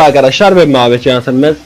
arkadaşlar ben Mehmet Can Sönmez.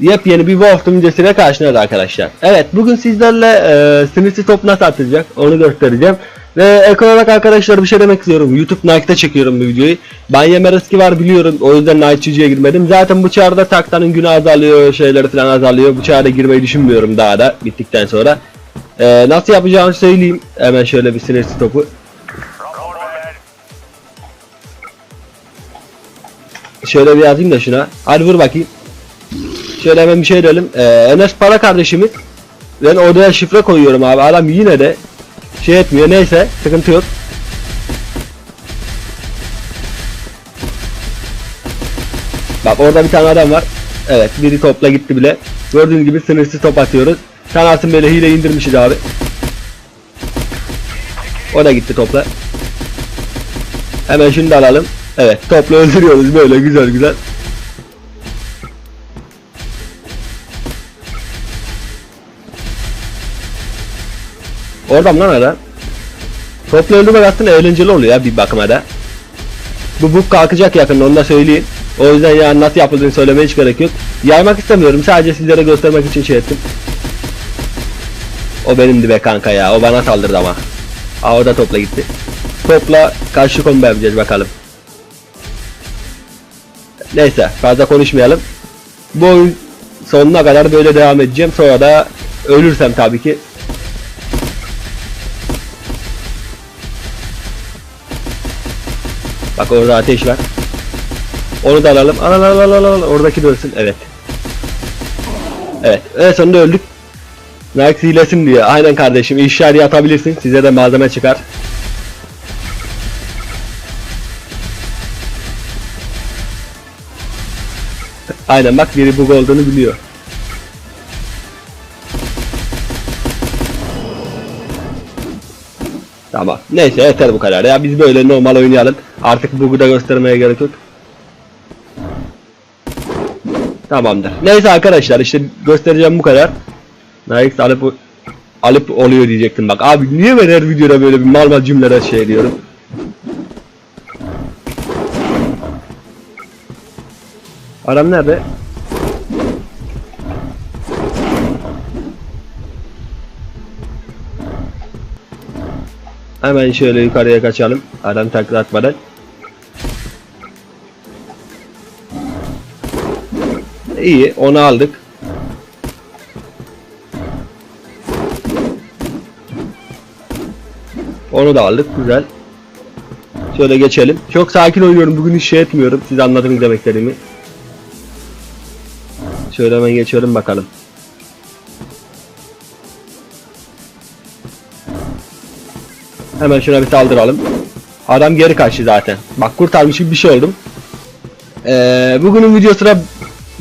Yepyeni bir Wolf videosuyla karşınızda arkadaşlar. Evet bugün sizlerle e, sinirsiz top nasıl atılacak onu göstereceğim. Ve ek olarak arkadaşlar bir şey demek istiyorum. YouTube Nike'da çekiyorum bu videoyu. Ben yeme riski var biliyorum. O yüzden Nike çocuğa girmedim. Zaten bu çağrıda taktanın günü azalıyor. Şeyleri falan azalıyor. Bu çağrıda girmeyi düşünmüyorum daha da bittikten sonra. E, nasıl yapacağımı söyleyeyim. Hemen şöyle bir sinirsiz topu. Şöyle bir yazayım da şuna. Hadi vur bakayım. Şöyle hemen bir şey diyelim. Ee, Enes para kardeşimiz. Ben odaya şifre koyuyorum abi. Adam yine de şey etmiyor. Neyse sıkıntı yok. Bak orada bir tane adam var. Evet biri topla gitti bile. Gördüğünüz gibi sınırsız top atıyoruz. Sanarsın böyle hile indirmişiz abi. O da gitti topla. Hemen şunu da alalım. Evet topla öldürüyoruz böyle güzel güzel. Oradan lan adam. Topla öldürmek aslında eğlenceli oluyor ya bir bakıma da. Bu bug kalkacak yakında onu da söyleyeyim. O yüzden yani nasıl yapıldığını söylemeye hiç gerek yok. Yaymak istemiyorum sadece sizlere göstermek için şey ettim. O benimdi be kanka ya o bana saldırdı ama. Aa o da topla gitti. Topla karşı combo yapacağız bakalım. Neyse fazla konuşmayalım. Bu oyun sonuna kadar böyle devam edeceğim. Sonra da ölürsem tabii ki. Bak orada ateş var. Onu da alalım. Al al al al al. Oradaki de ölsün. Evet. Evet. En sonunda öldük. Nike hilesin diyor. Aynen kardeşim. İşaret atabilirsin. Size de malzeme çıkar. Aynen bak biri bug olduğunu biliyor. Tamam. Neyse yeter bu kadar ya. Biz böyle normal oynayalım. Artık bug'u da göstermeye gerek yok. Tamamdır. Neyse arkadaşlar işte göstereceğim bu kadar. Nike alıp alıp oluyor diyecektim bak. Abi niye ben her videoda böyle bir mal mal cümleler şey diyorum. Adam nerede? Hemen şöyle yukarıya kaçalım. Adam takla atmadan. İyi, onu aldık. Onu da aldık, güzel. Şöyle geçelim. Çok sakin oynuyorum, bugün hiç şey etmiyorum. Siz anladınız demek istediğimi. Şöyle hemen geçiyorum bakalım. Hemen şuna bir saldıralım. Adam geri kaçtı zaten. Bak kurtarmış bir şey oldum. Ee, bugünün videosu da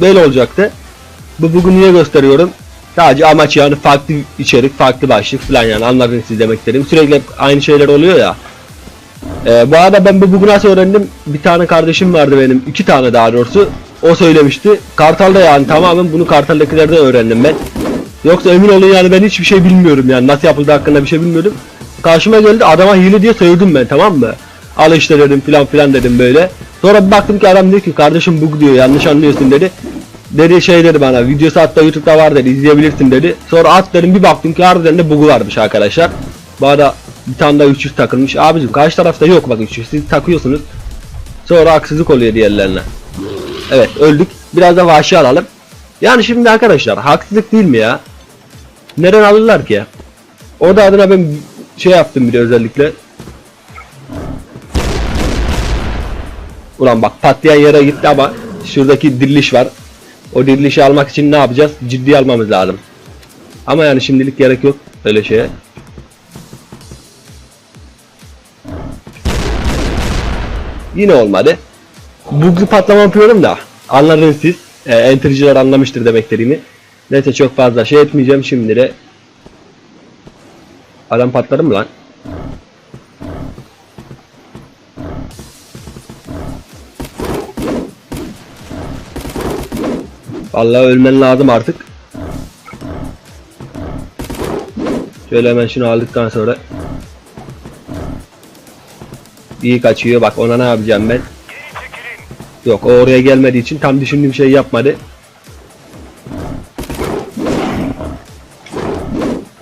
böyle olacaktı. Bu bugün niye gösteriyorum? Sadece amaç yani farklı içerik, farklı başlık falan yani anladınız siz demek istedim. Sürekli aynı şeyler oluyor ya. Ee, bu arada ben bu bugün nasıl öğrendim? Bir tane kardeşim vardı benim, iki tane daha doğrusu. O söylemişti. Kartal'da yani tamamen bunu Kartal'dakilerden öğrendim ben. Yoksa emin olun yani ben hiçbir şey bilmiyorum yani nasıl yapıldığı hakkında bir şey bilmiyordum. Karşıma geldi adama hile diye sövdüm ben tamam mı? Al işte dedim filan filan dedim böyle. Sonra bir baktım ki adam diyor ki kardeşim bug diyor yanlış anlıyorsun dedi. Dedi şey dedi bana videosu hatta YouTube'da var dedi izleyebilirsin dedi. Sonra at dedim bir baktım ki harbiden de bug'u varmış arkadaşlar. Arada bir tane daha 300 takılmış. Abicim karşı tarafta yok bak 300 siz takıyorsunuz. Sonra haksızlık oluyor diğerlerine. Evet öldük. Biraz da vahşi alalım. Yani şimdi arkadaşlar haksızlık değil mi ya? Neden alırlar ki? Orada adına ben şey yaptım bir de özellikle. Ulan bak patlayan yere gitti ama şuradaki diriliş var. O dirilişi almak için ne yapacağız? Ciddi almamız lazım. Ama yani şimdilik gerek yok öyle şeye. Yine olmadı. Bug'lu patlama yapıyorum da anladınız siz. E, entericiler anlamıştır demek istediğimi. Neyse çok fazla şey etmeyeceğim şimdi de. Adam patladı mı lan? Vallahi ölmen lazım artık. Şöyle hemen şunu aldıktan sonra iyi kaçıyor. Bak ona ne yapacağım ben? Yok o oraya gelmediği için tam düşündüğüm şeyi yapmadı.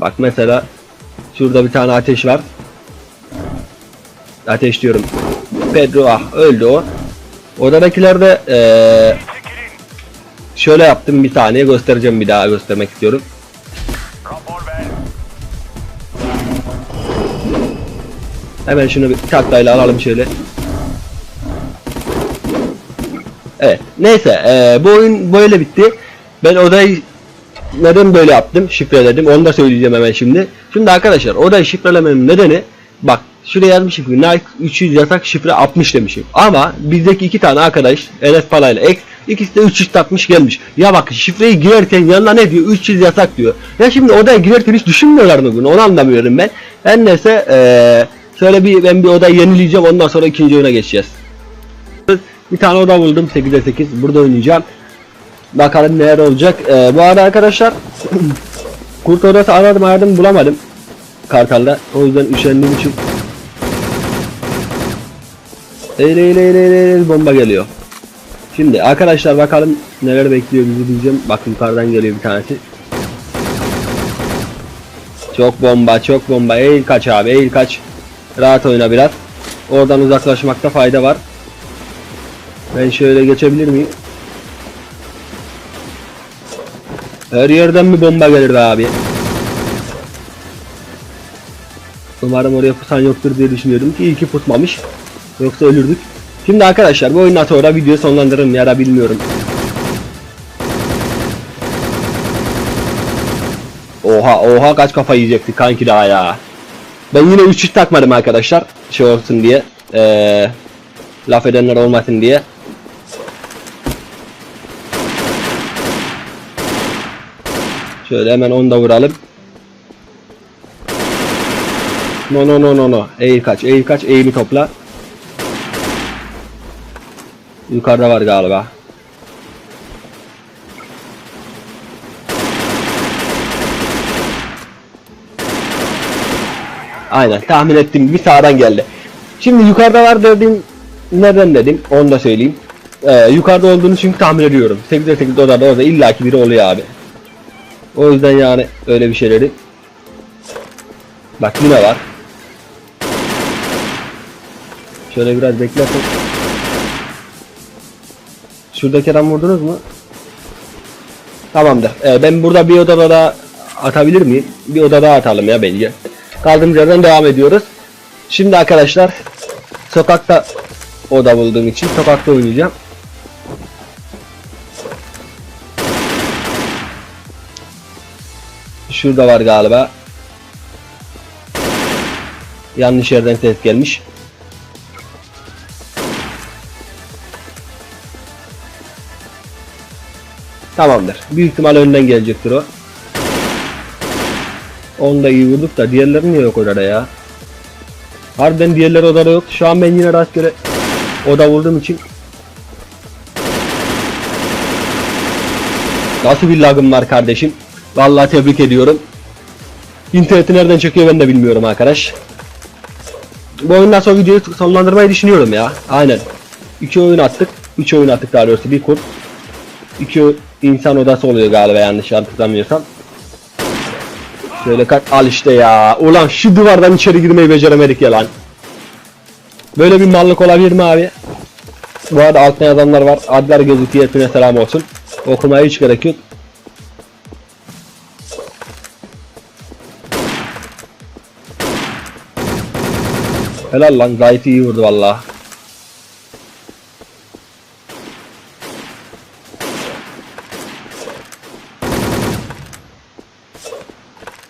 Bak mesela şurada bir tane ateş var. Ateş diyorum. Pedro ah öldü o. Odadakiler de eee, şöyle yaptım bir saniye göstereceğim bir daha göstermek istiyorum. Hemen şunu bir taktayla alalım şöyle. Evet. Neyse eee, bu oyun böyle bitti. Ben odayı neden böyle yaptım? Şifreledim. Onu da söyleyeceğim hemen şimdi. Şimdi arkadaşlar odayı şifrelememin nedeni bak şuraya yazmışım ki Nike 300 yasak şifre 60 demişim. Ama bizdeki iki tane arkadaş Enes Pala ile X ikisi de 300 takmış gelmiş. Ya bak şifreyi girerken yanına ne diyor? 300 yasak diyor. Ya şimdi odaya girerken hiç düşünmüyorlar mı bunu? Onu anlamıyorum ben. Her neyse eee şöyle bir ben bir odayı yenileyeceğim ondan sonra ikinci oyuna geçeceğiz. Bir tane oda buldum 8'e 8 burada oynayacağım. Bakalım neler olacak. Ee, bu arada arkadaşlar kurt odası aradım aradım bulamadım. Kartal'da. O yüzden üşendiğim için Eyle eyle eyle eyle bomba geliyor. Şimdi arkadaşlar bakalım neler bekliyor bizi diyeceğim. Bak yukarıdan geliyor bir tanesi. Çok bomba çok bomba. Eğil kaç abi eğil kaç. Rahat oyna biraz. Oradan uzaklaşmakta fayda var. Ben şöyle geçebilir miyim? Her yerden mi bomba gelir be abi? Umarım oraya pusan yoktur diye düşünüyordum ki iyi ki pusmamış. Yoksa ölürdük. Şimdi arkadaşlar bu oyundan sonra videoyu sonlandırırım ya da bilmiyorum. Oha oha kaç kafa yiyecektik kanki daha ya. Ben yine 3 takmadım arkadaşlar. Şey olsun diye. Ee, laf edenler olmasın diye. Şöyle hemen onu da vuralım. No no no no no. Eğil kaç, eğil kaç, eğimi topla. Yukarıda var galiba. Aynen tahmin ettim bir sağdan geldi. Şimdi yukarıda var dedim. Neden dedim onu da söyleyeyim. Ee, yukarıda olduğunu çünkü tahmin ediyorum. 8'e 8 odada orada illaki biri oluyor abi. O yüzden yani öyle bir şeyleri. Bak yine var. Şöyle biraz beklersek. Şuradaki adam vurdunuz mu? Tamamdır. Ee, ben burada bir odada da atabilir miyim? Bir oda daha atalım ya bence. Kaldığımız yerden devam ediyoruz. Şimdi arkadaşlar sokakta oda bulduğum için sokakta oynayacağım. Şurada var galiba. Yanlış yerden ses gelmiş. Tamamdır. Büyük ihtimal önden gelecektir o. Onu da iyi vurduk da diğerleri niye yok orada ya? Harbiden diğerleri odada yok. Şu an ben yine rastgele oda vurduğum için Nasıl bir lagım var kardeşim? Vallahi tebrik ediyorum. İnterneti nereden çekiyor ben de bilmiyorum arkadaş. Bu oyundan sonra videoyu sonlandırmayı düşünüyorum ya. Aynen. İki oyun attık. Üç oyun attık daha doğrusu. Bir kurt. İki insan odası oluyor galiba yanlış hatırlamıyorsam. Şöyle kaç al işte ya. Ulan şu duvardan içeri girmeyi beceremedik ya lan. Böyle bir mallık olabilir mi abi? Bu arada altta yazanlar var. Adlar gözüküyor. Hepine selam olsun. Okumaya hiç gerek yok. Helal lan gayet iyi vurdu valla.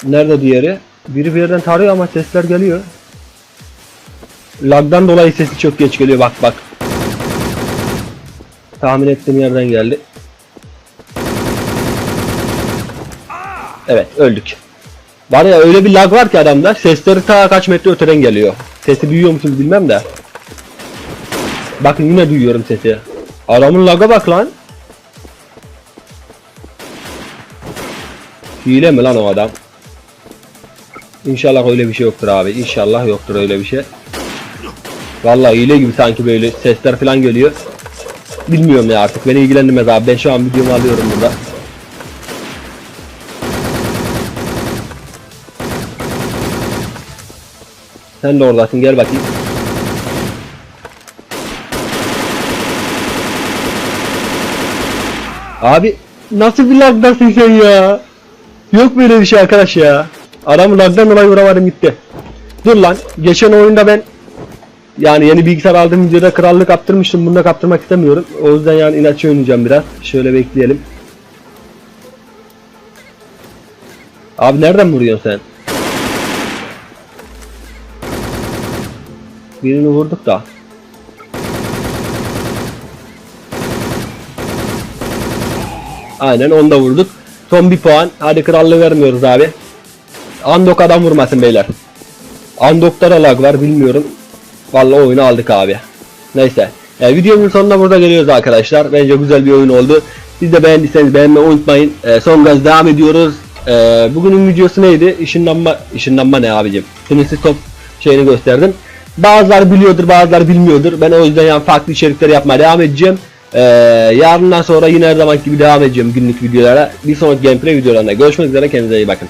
Nerede diğeri? Biri bir yerden tarıyor ama sesler geliyor. Lagdan dolayı sesi çok geç geliyor bak bak. Tahmin ettiğim yerden geldi. Evet öldük. Var ya öyle bir lag var ki adamda sesleri ta kaç metre öteden geliyor. Sesi duyuyor musunuz bilmem de. Bakın yine duyuyorum sesi. Adamın laga bak lan. Hile mi lan o adam? İnşallah öyle bir şey yoktur abi. İnşallah yoktur öyle bir şey. Vallahi hile gibi sanki böyle sesler falan geliyor. bilmiyorum ya artık beni ilgilendirmez abi. Ben şu an videomu alıyorum burada. Sen de oradasın gel bakayım. Abi nasıl bir lagdasın sen ya? Yok böyle bir şey arkadaş ya. Adamı lagdan dolayı vuramadım gitti. Dur lan. Geçen oyunda ben yani yeni bilgisayar aldığım videoda krallık kaptırmıştım. Bunu da kaptırmak istemiyorum. O yüzden yani inatçı oynayacağım biraz. Şöyle bekleyelim. Abi nereden vuruyorsun sen? Birini vurduk da. Aynen onu da vurduk. Son bir puan. Hadi krallığı vermiyoruz abi. Andok adam vurmasın beyler. Andok'ta da lag var bilmiyorum. Vallahi oyunu aldık abi. Neyse. E, videonun sonuna burada geliyoruz arkadaşlar. Bence güzel bir oyun oldu. Siz de beğendiyseniz beğenmeyi unutmayın. E, son gaz devam ediyoruz. E, bugünün videosu neydi? Işınlanma, ışınlanma ne abicim? Sınırsız top şeyini gösterdim. Bazılar biliyordur bazılar bilmiyordur. Ben o yüzden yani farklı içerikler yapmaya devam edeceğim. E, yarından sonra yine her zaman gibi devam edeceğim günlük videolara. Bir sonraki gameplay videolarında görüşmek üzere kendinize iyi bakın.